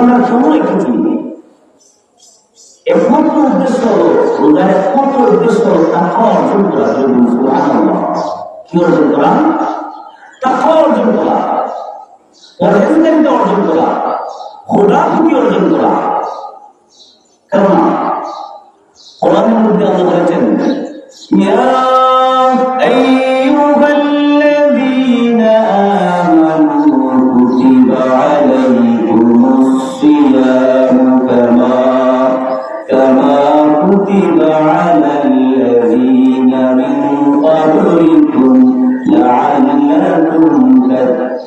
রান্নার সময় কিছু একমাত্র উদ্দেশ্য হলো, রোজার একমাত্র উদ্দেশ্য হলো টাকা অর্জন করা যদি সুবহানাল্লাহ। কি অর্জন করা? টাকা অর্জন করা।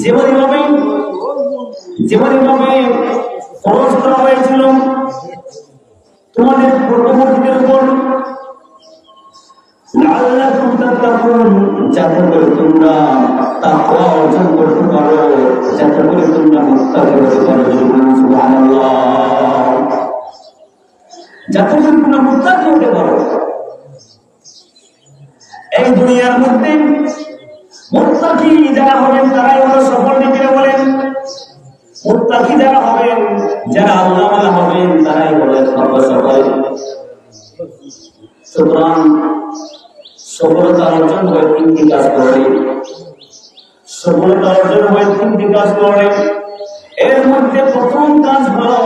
যেভাবে ভাবে যেভাবে খরচ করা হয়েছিল, তোমাদের পূর্ববর্তীদের উপর অর্জন করতে পারো, যাতে করে তোমরা মুত্তাকি হতে পারো যাতে করে তোমরা মুত্তাকি হতে পারো। এই দুনিয়ার মধ্যে মুত্তাকি যারা হবেন, তারাই হলো সফল নিজেরা বলেন। মুত্তাকি যারা হবেন, যারা আল্লাহ ওয়ালা হবেন, তারাই হলেন সর্বসফল। সুতরাং সফলতা অর্জন হয়ে তিনটি কাজ করে সফলতা অর্জন হয়ে তিনটি কাজ করে এর মধ্যে প্রথম কাজ হলো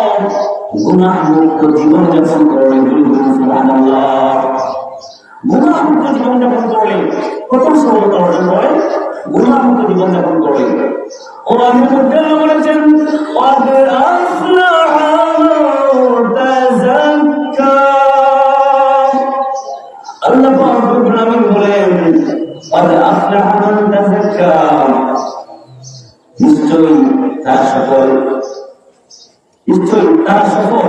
গুনাহ মুক্ত জীবন যাপন করবে সুবহানাল্লাহ। গুণামুক্ত জীবনযাপন করলেন প্রথম সময় করার সময় গুণামুক্ত জীবনযাপন করলেন কোরআন বলেছেন নিশ্চয়ই তার সফল। নিশ্চয়ই তার সফল।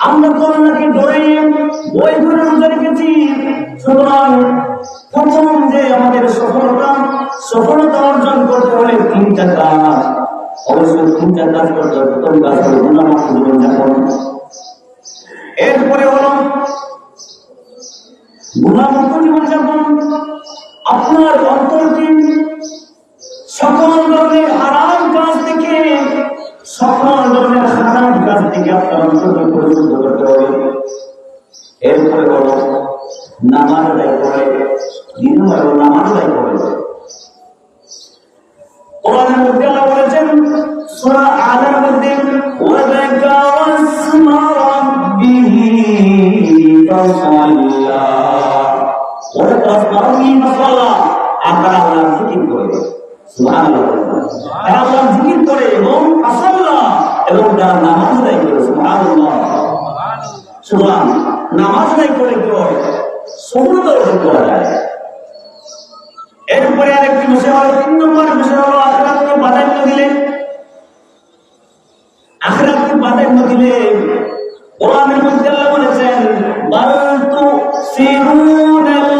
আমরা বই করে রোজা রেখেছি, সুতরাং প্রথম যে আমাদের সফলতা সফলতা অর্জন করতে হলে তিনটা কাজ। অবশ্যই তিনটা কাজ করতে হবে। প্রথম কাজ হলো এরপরে হলো গুণামুক্ত জীবনযাপন আপনার অন্তরকে সকল ধরনের হারাম কাজ থেকে সকল ধরনের হারাম কাজ থেকে আপনার অন্তরকে পরিশুদ্ধ করতে হবে। এরপরে নামাজ আদায় করে প্রাধান্য দিলে কোরআনের মধ্যে বলেছেন বাল হায়াতাদ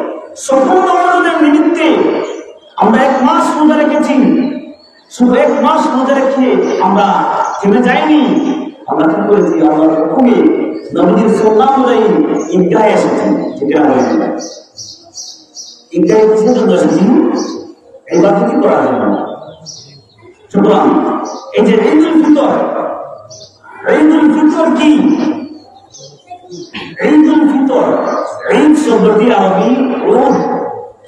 অর্জনের নিমিত্তে আমরা এক মাস রোজা রেখেছি। শুধু এক মাস রোজা রেখে আমরা থেমে যাইনি। আমরা কি করেছি? আমরা হুকুমে নবীজির সন্না অনুযায়ী ঈদগাহে এসেছি যেটা হয়েছে ঈদগাহে কিসের জন্য এসেছি। এবার কি করার জন্য সুতরাং এই যে ঈদুল ফিতর ঈদুল ফিতর কি? ঈদুল ফিতর ঈদ শব্দটি আরবি রোদ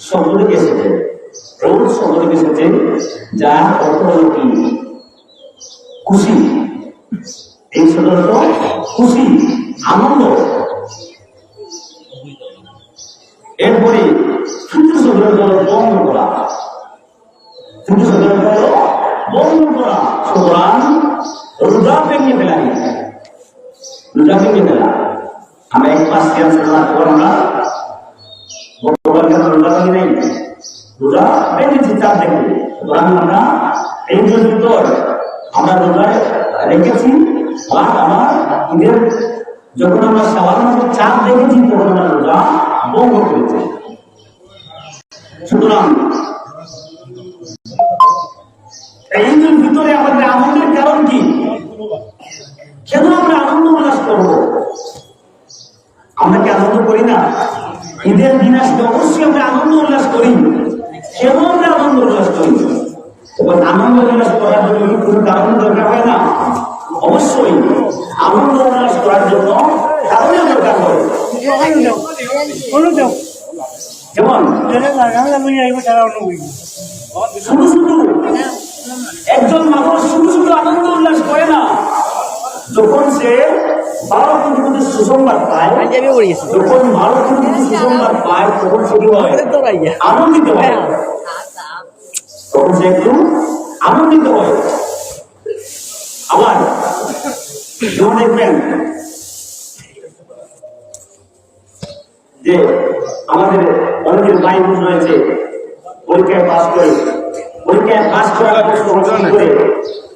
শব্দ থেকে এসেছে রোদ শব্দ থেকে এসেছে যার অর্থ হল কি খুশি এই শব্দ খুশি আনন্দ এরপরে ফিতর শব্দের হল বন্ধ করা ফিতর শব্দের হল বন্ধ করা সুতরাং রোজা ভেঙে ফেলা রোজা ভেঙে ফেলা আমরা এক মাস কেন সালাদ করব না ভগবান কেন রোজা ভাঙি নেই রোজা ভেঙেছি চার দেখে সুতরাং আমরা এই ভিতর আমরা রোজা রেখেছি আর আমার ঈদের যখন আমরা মধ্যে চাঁদ দেখেছি তখন আমরা রোজা ভঙ্গ করেছি সুতরাং এই ভিতরে আমাদের আনন্দের কারণ কি কেন আমরা আনন্দ উল্লাস করব আমরা কি আনন্দ করি না। ঈদের দিন আসলে অবশ্যই আমরা আনন্দ উল্লাস করি। কেন আমরা আনন্দ উল্লাস করি? আনন্দ উল্লাস করার জন্য কোনো কারণ দরকার হয় না? অবশ্যই আনন্দ উল্লাস করার জন্য কারণের দরকার হয়। শুধু শুধু একজন মানুষ শুধু শুধু আনন্দ উল্লাস করে না। যখন সে ভারত কিন্তু সুসংবাদ পায় যখন ভারত কিন্তু সুসংবাদ পায় তখন সে কি হয়? আনন্দিত হয়। তখন সে একটু আনন্দিত হয়। আবার যেমন দেখবেন যে আমাদের অনেকের বোন রয়েছে পরীক্ষায় পাস করে পরীক্ষায় পাস করার করে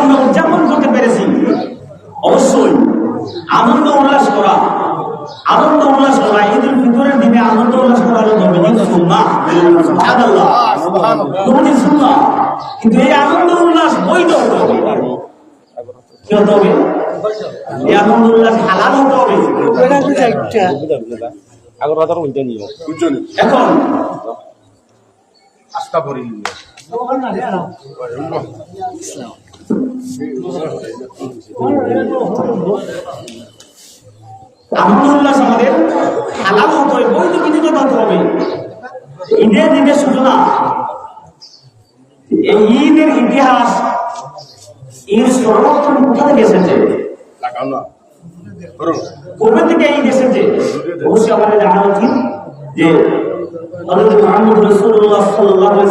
আমরা উদযাপন করতে পেরেছি অবশ্যই। আনন্দ উল্লাস করা। আনন্দ উল্লাস করা ঈদুল ফিতরের দিনে আনন্দ উল্লাস করা হলো নবীজির সুন্নাহ। সুবহানাল্লাহ। নবীজির কিন্তু এই আনন্দ উল্লাস বৈধ হতে হবে। কি হতে হবে? এই আনন্দ উল্লাস হালাল হতে হবে। আগর কথা এখন আস্থা করি আনন্দ উল্লাস আমাদের হালাল হতে হবে বৈধ বিধিত হতে হবে ঈদের দিনের সূচনা। এই ঈদের ইতিহাস ঈদ সর্বপ্রথম কোথা থেকে এসেছে? কবে থেকে ঈদ এসেছে অবশ্যই আমাদের জানা উচিত যে হযরত মুহাম্মদ রাসূলুল্লাহ সাল্লাল্লাহু আলাইহি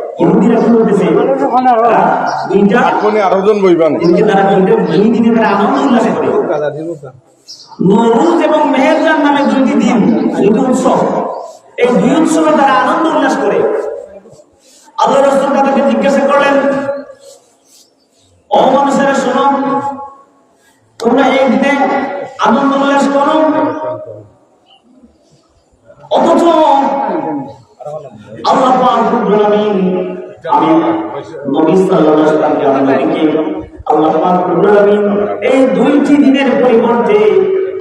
ইহুদিরা দুইটা আপনি আরও জন বইবান দিনকে তারা দুইটা দুই দিনে তারা আনন্দ উল্লাস করে নরুজ এবং মেহেরজান নামে দুইটি দিন দুটি উৎসব। এই দুই উৎসবে তারা আনন্দ উল্লাস করে। আল্লাহ রসুল তাদেরকে জিজ্ঞাসা করলেন ও মানুষেরা শোনো তোমরা এই দিনে আনন্দ উল্লাস করো? অথচ আল্লাহ পাক রব্বুল আলামিন আমি নবী সাল্লাল্লাহু আলাইহি ওয়াসাল্লামকে আমি আল্লাহ পাক রব্বুল আলামিন এই দুইটি দিনের পরিবর্তে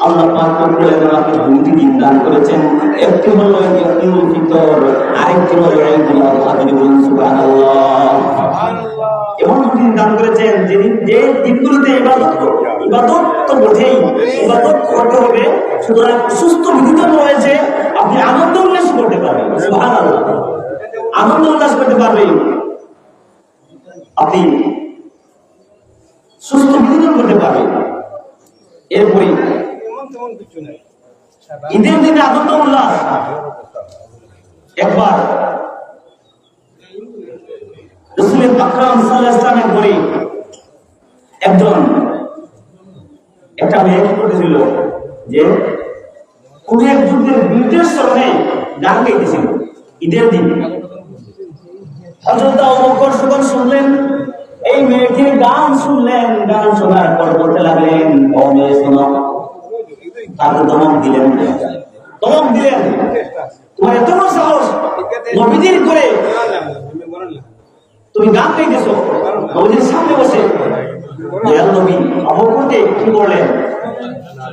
আল্লাহ পাক রব্বুল আলামিন আমাকে দুইটি দিন দান করেছেন। একটি হলো ঈদুল ফিতর আরেকটি হলো ঈদুল আযহা বলুন সুবহানাল্লাহ। এমন দিন দান করেছেন যেদিন যে দিনগুলোতে ইবাদত ইবাদত তো বোঝেই ইবাদত করতে হবে। সুতরাং সুস্থ বিধিত রয়েছে আপনি আনন্দ উল্লাস করতে পারবেন আনন্দ উল্লাস করতে পারবেন। আপনি সুস্থ বিধিত করতে পারবেন। এরপরে, ঈদের দিনে আনন্দ উল্লাস। একবার একজন, একটা মেয়ে করেছিল যে কোন এক যুদ্ধের বিরুদ্ধের স্মরণে গান গাইতেছিল ঈদের দিন। হযরত আবু বকর যখন শুনলেন, এই মেয়েটির গান শুনলেন, গান শোনার পর বলতে লাগলেন, ও মেয়ে, শোনো। তাকে দমক দিলেন। দমক দিলেন। তোমার এত সাহস নবীদের করে তুমি গান গাইতেছো। নবীদের সামনে বসে নবী অবকরকে কি করলেন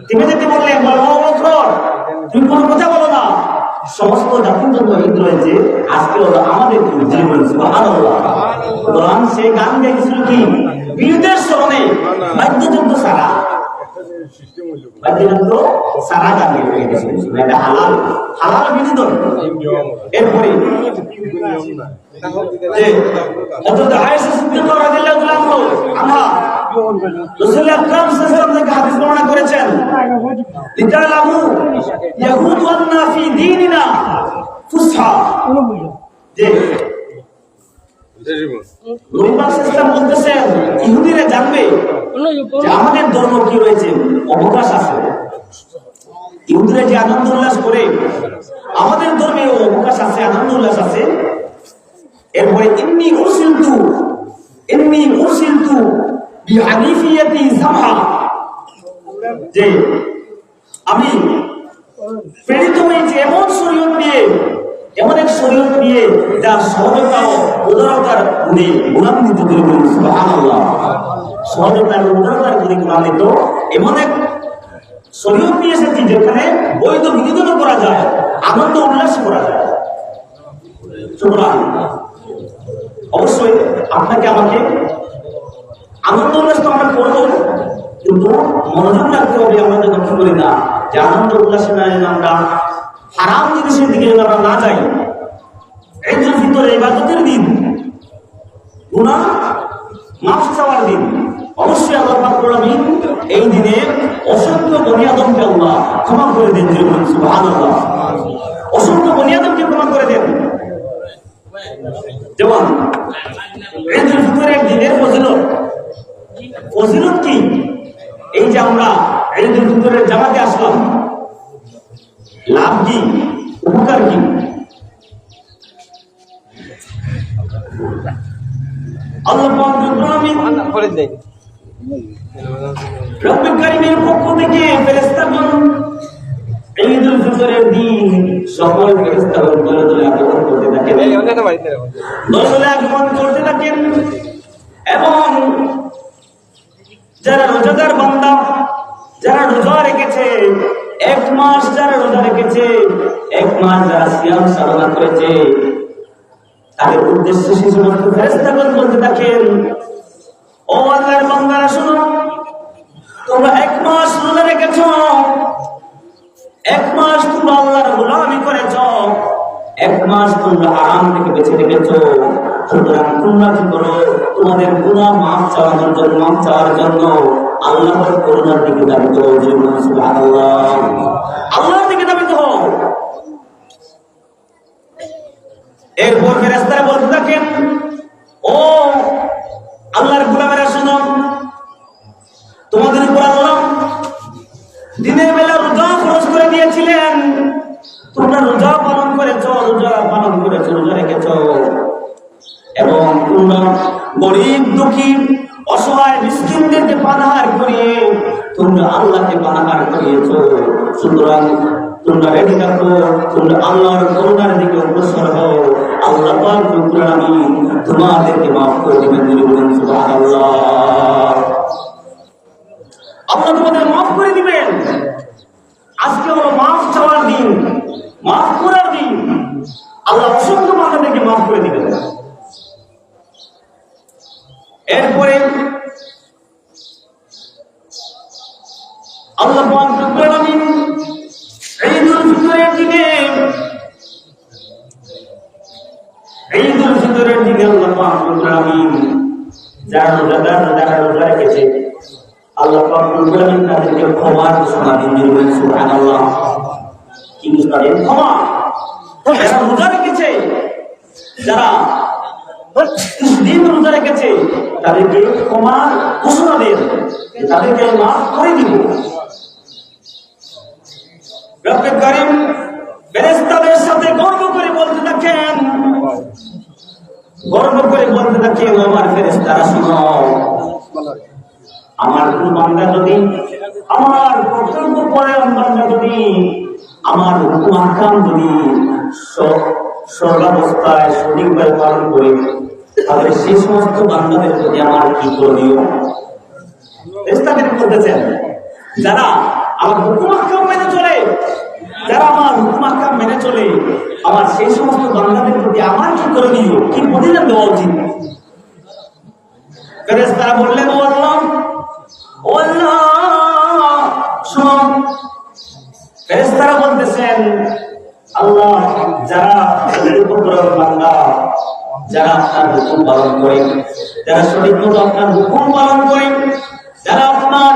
থেমে যেতে বললেন, বলো অবকর তুমি কোনো কথা বলো না। সমস্ত জাতির জন্য ঈদ রয়েছে। আজকে হলো আমাদের জীবন সে গান গাইছিল কি? বীরদের স্মরণে। বাদ্যযন্ত্র সারা সারা গান গাইছিল এটা হালাল হালাল বিনোদন এরপরে আনহা রাসূল আকরাম সাল্লাল্লাহু আলাইহি হাদিস বর্ণনা করেছেন লিতালামু ইয়াহুদ ওয়ান্না ফি দীনিনা ফুসহা যে ইহুদিরা জানবে আমাদের ধর্ম কি রয়েছে, অবকাশ আছে। ইহুদিরা যে আনন্দ উল্লাস করে, আমাদের ধর্মে অবকাশ আছে, আনন্দ উল্লাস আছে। এরপরে উরসিলতু বিহানিফিয়াতি সামহা। যে আমি প্রেরিত হয়েছি এমন শরীয়ত নিয়ে এমন এক শরীয়ত নিয়ে যা সহজতা ও উদারতার গুণে গুণান্বিত করে বলুন সুবহানাল্লাহ। সহজতা এবং উদারতার গুণে গুণান্বিত। এমন এক শরীয়ত নিয়ে এসেছি যেখানে বৈধ বিনোদন করা যায়, আনন্দ উল্লাস করা যায়। অবশ্যই আপনাকে আমাকে আনন্দ উল্লাস তো আমরা করব, কিন্তু মনোযোগ রাখতে হবে, আমরা কি করি না যে আনন্দ উল্লাসে আমরা হারাম জিনিসের দিকে যেন আমরা না যাই একজন ভিতরে ইবাদতের দিন গুণা মাফ চাওয়ার দিন, অবশ্যই আল্লাহ পাকুর আমিন এই দিনে অসংখ্য বনিয়াদমকে আল্লাহ ক্ষমা করে দেন যে সুবহানাল্লাহ। অসংখ্য বনিয়াদমকে ক্ষমা করে দেন। যেমন ঈদুল ফিতরের দিনের ফজিলত। ফজিলত কি? এই যে আমরা ঈদুল ফিতরের জামাতে আসলাম লাভ কি? উপকার কি? আল্লাহ পাক রব্বুল আলামিন করে দেয়। রব্বুল কারীমের পক্ষ থেকে ফেরেশতাগণ ঈদুল ফিতরের দিন সকল ফেরেশতাগণ দলে দলে আগমন করতে থাকেন। এই অন্য বাড়িতে রাখো দলে দলে আগমন করতে থাকেন। এবং যারা রোজাদার বান্দা যারা রোজা রেখেছে এক মাস যারা রোজা রেখেছে, এক মাস যারা সিয়াম সাধনা করেছে, তাদের উদ্দেশ্য সমস্ত ফেরেশতাগণ বলতে থাকেন, ও আল্লাহর বান্দারা, শুনো, তোমরা এক মাস রোজা রেখেছ, এক মাস তোমরা আল্লাহর গোলামি করেছ, এক মাস তোমরা আরাম থেকে বেঁচে রেখেছ, সুতরাং তোমরা কি করো? তোমাদের গুনাহ মাফ চাওয়ার জন্য, মাফ চাওয়ার জন্য আল্লাহর করুণার দিকে দাবিত হও আল্লাহর দিকে দাবিত হও। এরপর ফেরেশতারা বলতে থাকেন ও আল্লাহর গোলামেরা, শুনো, তোমাদের উপর আল্লাহ দিনের বেলা রোজা খরচ করে দিয়েছিলেন। তোমরা রোজা পালন করেছ, রোজা পালন করেছ, রোজা রেখেছ। এবং তোমরা গরিব, দুঃখী, অসহায় পানাহার করিয়েছ। সুতরাং তোমরা রেডি থাকো, তোমরা আল্লাহর করুণার দিকে অগ্রসর হও। আল্লাহ আলামিন তোমাদেরকে মাফ করে দিবেন সুবহানাল্লাহ। আল্লাহ তোমাদের করে দিবেন। আজকে হলো চাওয়ার দিন, মাফ করার দিন। আল্লাহ অসংখ্য করে দিবেন। এরপরে আল্লাহ আলামিন ঈদুল ফিতরের দিনে ঈদুল ফিতরের দিনে আল্লাহ ঘোষণা ক্ষমা যারা তাদেরকে মাফ করে দিব। সাথে গর্ব করে বলতে থাকেন। গর্ব করে বলতে থাকেন আমার ফেরেশতারা, শুনো, আমার কোন যদি, আমার কর্তব্য পরায়ণ বান্দা যদি, আমার আহকাম যদি সর্বাবস্থায় সঠিকভাবে পালন করে, তাহলে সেই সমস্ত বান্দাদের প্রতি আমার কি করণীয় বলতেছেন, যারা আমার হুকুম আহকাম মেনে চলে। যারা আমার হুকুম আহকাম মেনে চলে, আমার সেই সমস্ত বান্দাদের প্রতি আমার কি করণীয়? কি প্রতিদান দেওয়া উচিত? ফেরেশতারা বললেন, ও আল্লাহ ও আল্লাহ ফেরেশতারা বলতেছেন, আল্লাহ, যারা বান্দা, যারা আপনার হুকুম পালন করে, যারা সঠিক মতো আপনার হুকুম পালন করে, যারা আপনার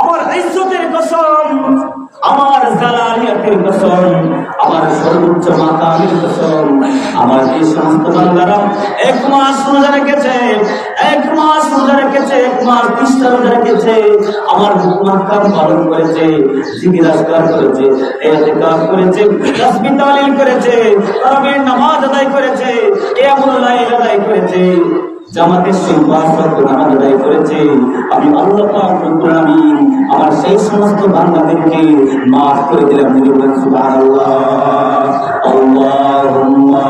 আমার ইজ্জতের কসম, আমার জালালিয়াতের কসম, আমার সর্বোচ্চ মাকামের কসম, আমার এই সমস্ত বান্দারা এক মাস রোজা রেখেছে, এক মাস রোজা রেখেছে, এক মাস তিরিশটা রোজা রেখেছে, আমার হুকুমাকাম পালন করেছে জিকির করেছে এতেকার করেছে, তাসবিহ তাহলিল করেছে, তারাবির নামাজ আদায় করেছে, কিয়ামুল লাইল আদায় করেছে, জামাতের সেই পাঁচ নামাজ আদায় করেছে আমি আল্লাহ আমার সেই সমস্ত বান্দাদেরকে মাফ করে দিলাম বলে বলেন সুবহানাল্লাহ। আল্লাহুম্মা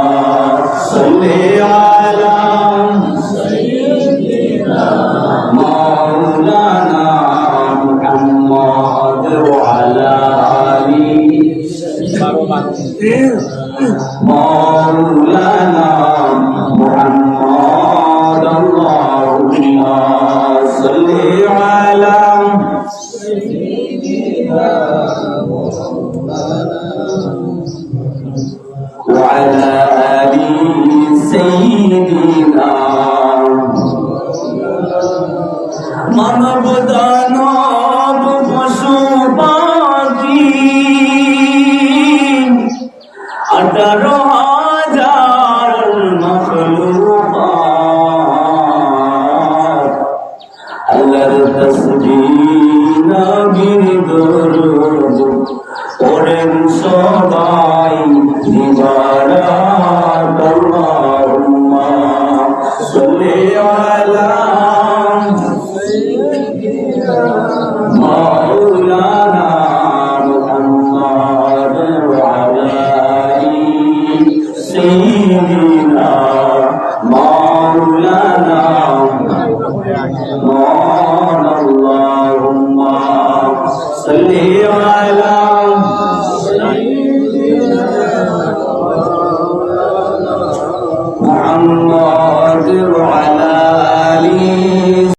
জানা।